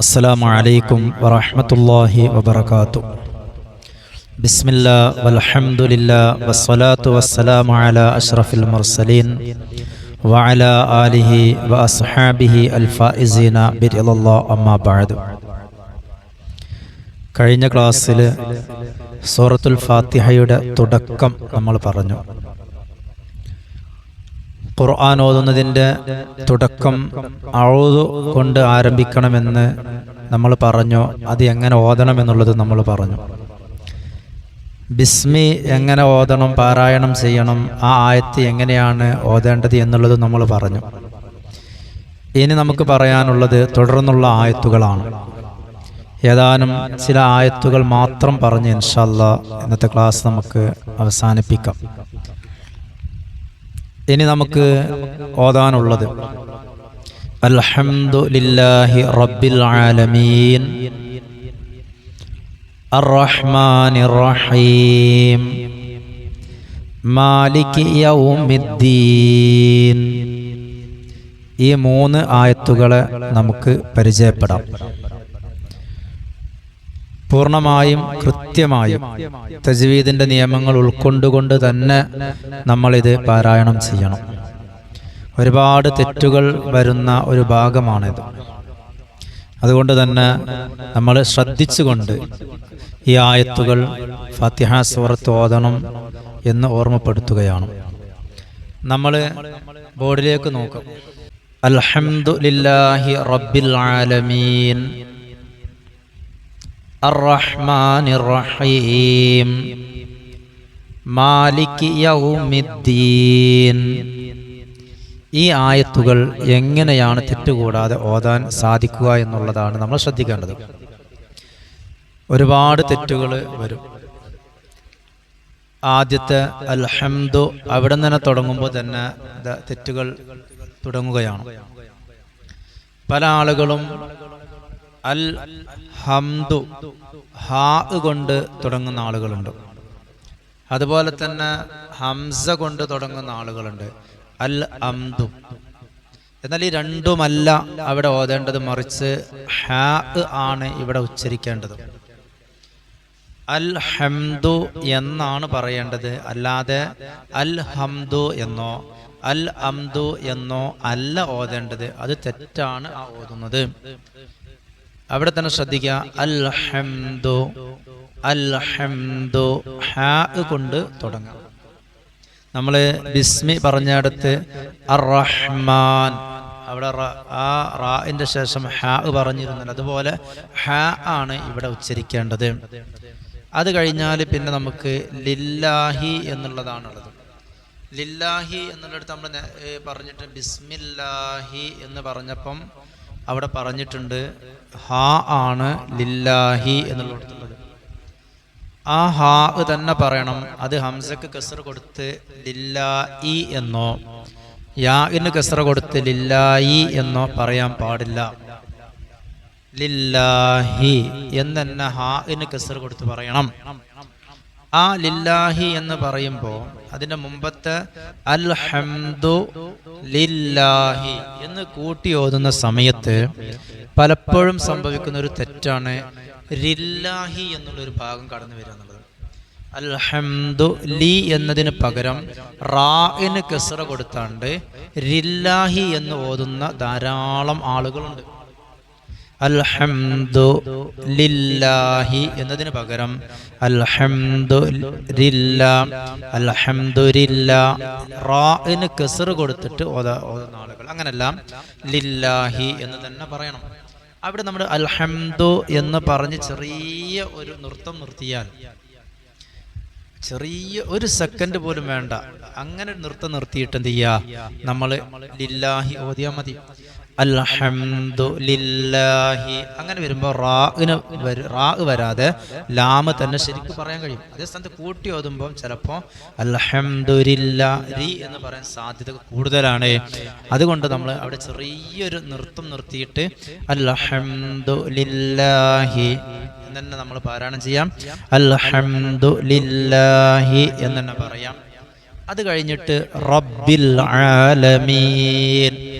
السلام عليكم ورحمة الله وبركاته بسم الله والحمد لله والصلاة والسلام على أشرف المرسلين وعلى آله وأصحابه الفائزين برضا الله أما بعد കഴിഞ്ഞ ക്ലാസ്സിൽ സൂറത്തുൽ ഫാത്തിഹയുടെ തുടക്കം നമ്മൾ പറഞ്ഞു ഖുർആൻ ഓതുന്നതിന്റെ തുടക്കം അഴുതു കൊണ്ട് ആരംഭിക്കണമെന്ന് നമ്മൾ പറഞ്ഞു. അത് എങ്ങനെ ഓതണം എന്നുള്ളത് നമ്മൾ പറഞ്ഞു. ബിസ്മി എങ്ങനെ ഓതണം പാരായണം ചെയ്യണം ആ ആയത്ത് എങ്ങനെയാണ് ഓതേണ്ടത് എന്നുള്ളത് നമ്മൾ പറഞ്ഞു. ഇനി നമുക്ക് പറയാനുള്ളത് തുടർന്നുള്ള ആയത്തുകളാണ്. ഏതാനും ചില ആയത്തുകൾ മാത്രം പറഞ്ഞ് ഇൻഷല്ല ഇന്നത്തെ ക്ലാസ് നമുക്ക് അവസാനിപ്പിക്കാം. ഇനി നമുക്ക് ഓതാനുള്ളത്. അൽഹംദുലില്ലാഹി റബ്ബിൽ ആലമീൻ. അർറഹ്മാനിർ റഹീം മാലിക് യൗമിദ്ദീൻ. ഈ മൂന്ന് ആയത്തുകളെ നമുക്ക് പരിചയപ്പെടാം. പൂർണമായും കൃത്യമായും തജ്വീദിന്റെ നിയമങ്ങൾ ഉൾക്കൊണ്ടുകൊണ്ട് തന്നെ നമ്മളിത് പാരായണം ചെയ്യണം. ഒരുപാട് തെറ്റുകൾ വരുന്ന ഒരു ഭാഗമാണിത്. അതുകൊണ്ട് തന്നെ നമ്മൾ ശ്രദ്ധിച്ചുകൊണ്ട് ഈ ആയത്തുകൾ ഫത്തിഹ ഓതണം എന്ന് ഓർമ്മപ്പെടുത്തുകയാണ്. നമ്മൾ ബോർഡിലേക്ക് നോക്കാം. അൽഹംദുലില്ലാഹി റബ്ബിൽ ആലമീൻ. الرحمن الرحيم മാലിക് യൗമിദ്ദീൻ ഈ ആയത്തുകൾ എങ്ങനെയാണ് തെറ്റുകൂടാതെ ഓതാൻ സാധിക്കുക എന്നുള്ളതാണ് നമ്മൾ ശ്രദ്ധിക്കേണ്ടത് ഒരുപാട് തെറ്റുകൾ വരും ആദ്യത്തെ അൽഹംദു അവിടെ നിന്ന് തന്നെ തുടങ്ങുമ്പോൾ തന്നെ തെറ്റുകൾ തുടങ്ങുകയാണ് പല ആളുകളും അൽ ഹംദു ഹാ കൊണ്ട് തുടങ്ങുന്ന ആളുകളുണ്ട്. അതുപോലെ തന്നെ ഹംസ കൊണ്ട് തുടങ്ങുന്ന ആളുകളുണ്ട്. അൽ അംദു എന്നാൽ ഈ രണ്ടുമല്ല അവിടെ ഓതേണ്ടത് മറിച്ച് ഹാ ആണ് ഇവിടെ ഉച്ചരിക്കേണ്ടത്. അൽ ഹംദു എന്നാണ് പറയേണ്ടത്. അല്ലാതെ അൽ ഹംദു എന്നോ അൽ അംദു എന്നോ അല്ല ഓതേണ്ടത്. അത് തെറ്റാണ് ആ ഓതുന്നത്. അവിടെ തന്നെ ശ്രദ്ധിക്കുക. അൽഹംദു അൽഹംദു ഹാ കൊണ്ട് തുടങ്ങാം. നമ്മൾ ബിസ്മി പറഞ്ഞടുത്ത് അറഹ്മാൻ അവിടെ ആ റാഇന്റെ ശേഷം ഹാ പറഞ്ഞിരുന്നില്ല അതുപോലെ ഹാ ആണ് ഇവിടെ ഉച്ചരിക്കേണ്ടത്. അത് കഴിഞ്ഞാൽ പിന്നെ നമുക്ക് ലില്ലാഹി എന്നുള്ളതാണുള്ളത്. ലില്ലാഹി എന്നുള്ളിടത്ത് നമ്മൾ പറഞ്ഞിട്ട് ബിസ്മില്ലാഹി എന്ന് പറഞ്ഞപ്പം അവിടെ പറഞ്ഞിട്ടുണ്ട് ഹാ ആണ് ലില്ലാഹി എന്നുള്ളത് ആ ഹാ തന്നെ പറയണം അത് ഹംസക്ക് കസർ കൊടുത്ത് ലില്ലായി എന്നോ യാഇന് കസർ കൊടുത്ത് ലില്ലായി എന്നോ പറയാൻ പാടില്ല. ലില്ലാഹി എന്ന് തന്നെ ഹാഇന് കസർ കൊടുത്ത് പറയണം. ആ ലില്ലാഹി എന്ന് പറയുമ്പോൾ അതിന്റെ മുമ്പത്തെ അൽഹംദു ലില്ലാഹി എന്ന് കൂട്ടി ഓതുന്ന സമയത്ത് പലപ്പോഴും സംഭവിക്കുന്ന ഒരു തെറ്റാണ് ലില്ലാഹി എന്നുള്ളൊരു ഭാഗം കടന്നു വരിക എന്നുള്ളത്. അൽഹംദു ലി എന്നതിന് പകരം റാഇന് കെസറ കൊടുത്താണ്ട് ലില്ലാഹി എന്ന് ഓതുന്ന ധാരാളം ആളുകളുണ്ട്. അൽഹംദു ലില്ലാഹി എന്നതിന് പകരം അൽഹംദു അൽഹംദു അൽഹംദുലില്ലാ റാഇന് കെസർ കൊടുത്തിട്ട് ഓത ഓതുന്ന അങ്ങനെല്ലാം ലില്ലാഹി എന്ന് തന്നെ പറയണം. അവിടെ നമ്മൾ അൽഹംദു എന്ന് പറഞ്ഞ് ചെറിയ ഒരു നൃത്തം നിർത്തിയാൽ ചെറിയ ഒരു സെക്കൻഡ് പോലും വേണ്ട. അങ്ങനെ നൃത്തം നിർത്തിയിട്ട് എന്ത് ചെയ്യുക? നമ്മൾ ലില്ലാഹി ഓതിയാൽ മതി. അൽഹംദു ലില്ലാഹി അങ്ങനെ വരുമ്പോൾ റാഗിന് റാഗ് വരാതെ ലാമ തന്നെ ശരിക്കും പറയാൻ കഴിയും. അതേ സ്ഥാനത്ത് കൂട്ടി ഓതുമ്പോൾ ചിലപ്പോൾ അൽഹംദുലില്ലാരി എന്ന് പറയാൻ സാധ്യത കൂടുതലാണ്. അതുകൊണ്ട് നമ്മൾ അവിടെ ചെറിയൊരു നൃത്തം നിർത്തിയിട്ട് അൽഹംദുലില്ലാഹി എന്ന് നമ്മൾ പാരായണം ചെയ്യാം. അൽഹംദുലില്ലാഹി എന്ന് തന്നെ പറയാം. അത് കഴിഞ്ഞിട്ട് റബ്ബിൽ ആലമീൻ.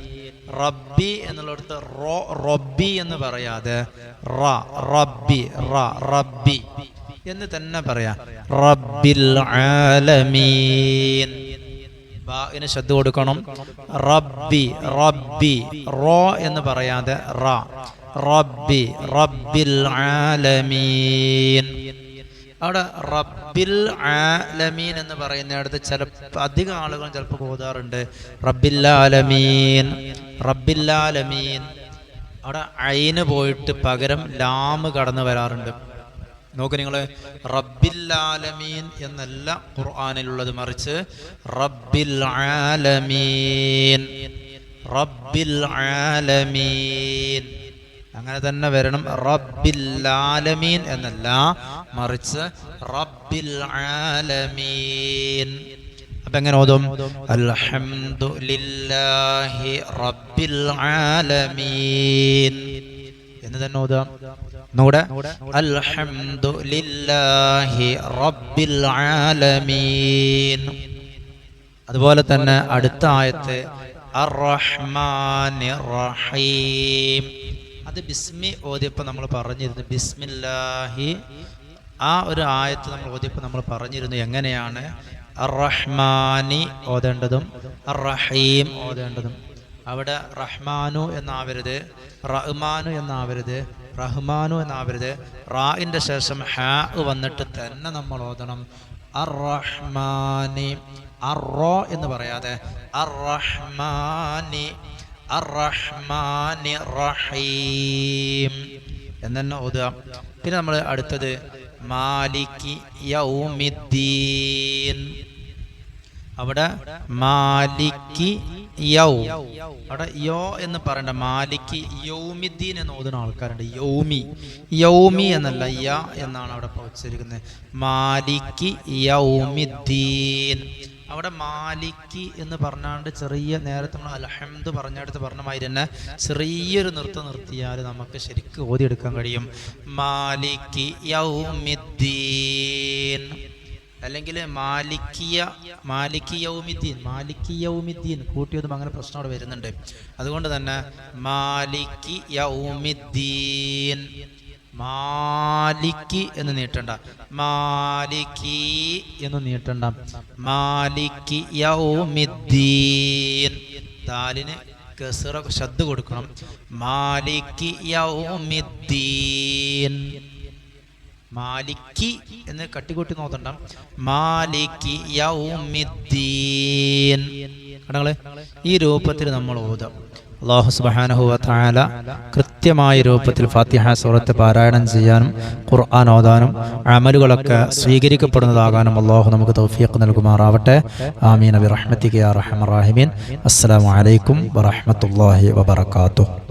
റബ്ബി എന്നുള്ളിടത്ത് റോ റബ്ബി എന്ന് പറയാതെ റ റബ്ബി റ റബ്ബി എന്ന് തന്നെ പറയാം. റബ്ബിൽ ആലമീൻ. ശ്രദ്ധ കൊടുക്കണം. റബ്ബി റബ്ബി റോ എന്ന് പറയാതെ റ. റബ്ബി റബ്ബിൽ ആലമീൻ. അവിടെ റബ്ബിൽ ആലമീൻ എന്ന് പറയുന്നിടത്ത് ചില അധികം ആളുകൾ ചിലപ്പോൾ ഓതാറുണ്ട് റബ്ബില്ലാലമീൻ റബ്ബില്ലാലമീൻ. അവിടെ അയിന് പോയിട്ട് പകരം ലാമ് കടന്നു വരാറുണ്ട്. നോക്ക് നിങ്ങൾ റബ്ബില്ലാലമീൻ എന്നല്ല ഖുർആാനിലുള്ളത്. മറിച്ച് റബ്ബിൽ ആലമീൻ റബ്ബിൽ ആലമീൻ അങ്ങനെ തന്നെ വരണം. റബ്ബില്ലാലമീൻ എന്നല്ല മറിച്ച് റബ്ബിൽ ആലമീൻ അപ്പൊ എങ്ങനെ ഓതും? അൽഹംദുലില്ലാഹി റബ്ബിൽ ആലമീൻ. എന്ന് തന്നെ ഓതാം ഒന്നുകൂടെ. അൽഹംദുലില്ലാഹി റബ്ബിൽ ആലമീൻ. അതുപോലെ തന്നെ അടുത്ത ആയത്ത് റഹീം അത് ബിസ്മി ഓതിയപ്പോൾ നമ്മൾ പറഞ്ഞിരുന്നു. ബിസ്മില്ലാഹി. ആ ഒരു ആയത്ത് നമ്മൾ ഓതിയപ്പോൾ നമ്മൾ പറഞ്ഞിരുന്നു. എങ്ങനെയാണ്? അർ-റഹ്മാനി ഓതേണ്ടതും അർ-റഹീം ഓതേണ്ടതും. അവിടെ റഹ്മാനു എന്നാവരുത് റഹ്മാനു എന്നാവരുത് റഹ്മാനു എന്നാവരുത്. റായിന്റെ ശേഷം ഹാ വന്നിട്ട് തന്നെ നമ്മൾ ഓതണം. അർ-റഹ്മാനി അറോ എന്ന് പറയാതെ അറഹ്മാനി അറഹ്മാനി റഹീം എന്ന് ഓതുക. പിന്നെ നമ്മൾ അടുത്തത് മാലിക്കി യൗമിദ്ദീൻ. അവിടെ മാലിക്കി അവിടെ യോ എന്ന് പറയണ്ട. മാലിക്കി യൗമിദ്ദീൻ എന്ന് ഓതുന്ന ആൾക്കാരുണ്ട്. യൗമി. യൗമി എന്നല്ല യ എന്നാണ് അവിടെ ഉച്ചരിക്കുന്നത് മാലിക്കി യൗമിദ്ദീൻ. അവിടെ മാലിക്കി എന്ന് പറഞ്ഞാണ്ട് ചെറിയ നേരത്തെ നമ്മൾ അലഹമ്മദ് പറഞ്ഞെടുത്ത് പറഞ്ഞ മാതിരി തന്നെ ചെറിയൊരു നൃത്തം നിർത്തിയാൽ നമുക്ക് ശരിക്കും ഓതിയെടുക്കാൻ കഴിയും. മാലിക്കി യൗമിദ്ദീൻ. അല്ലെങ്കിൽ മാലിക്കിയ മാലിക്കിയൗമിദ്ദീൻ മാലിക്കിയൗമിദ്ദീൻ കൂട്ടിയത് അങ്ങനെ പ്രശ്നം അവിടെ വരുന്നുണ്ട്. അതുകൊണ്ട് തന്നെ മാലിക്കി യൗമിദ്ദീൻ മാലിക്കി എന്ന് നീട്ടണ്ട. മാലിക്കി എന്ന് നീട്ടണ്ട. മാലിക്കി യൗമിദ്ദീൻ. ദാലിന് കസറ ശബ്ദ കൊടുക്കണം. മാലിക്കി യൗമിദ്ദീൻ. മാലിക്കി എന്ന് കട്ടിക്കൂട്ടി നോക്കണ്ട. മാലിക്കി യൗമിദ്ദീൻ. കടങ്ങളെ ഈ രൂപത്തിൽ നമ്മൾ ഓതാം. അള്ളാഹു സുബ്ഹാനഹു വ തആല കൃത്യമായ രൂപത്തിൽ ഫാത്തിഹ സൂറത്ത് പാരായണം ചെയ്യാനും ഖുർആൻ ഓതാനും അമലുകളൊക്കെ സ്വീകരിക്കപ്പെടുന്നതാകാനും അള്ളാഹു നമുക്ക് തൗഫീഖ് നൽകുമാറാവട്ടെ. ആമീൻ. ബിറഹ്മതിക റഹ്മത്തിക്ക് യാ അസ്സാം അലൈക്കും വറഹ്മത്തുള്ളാഹി വബറകാതുഹു.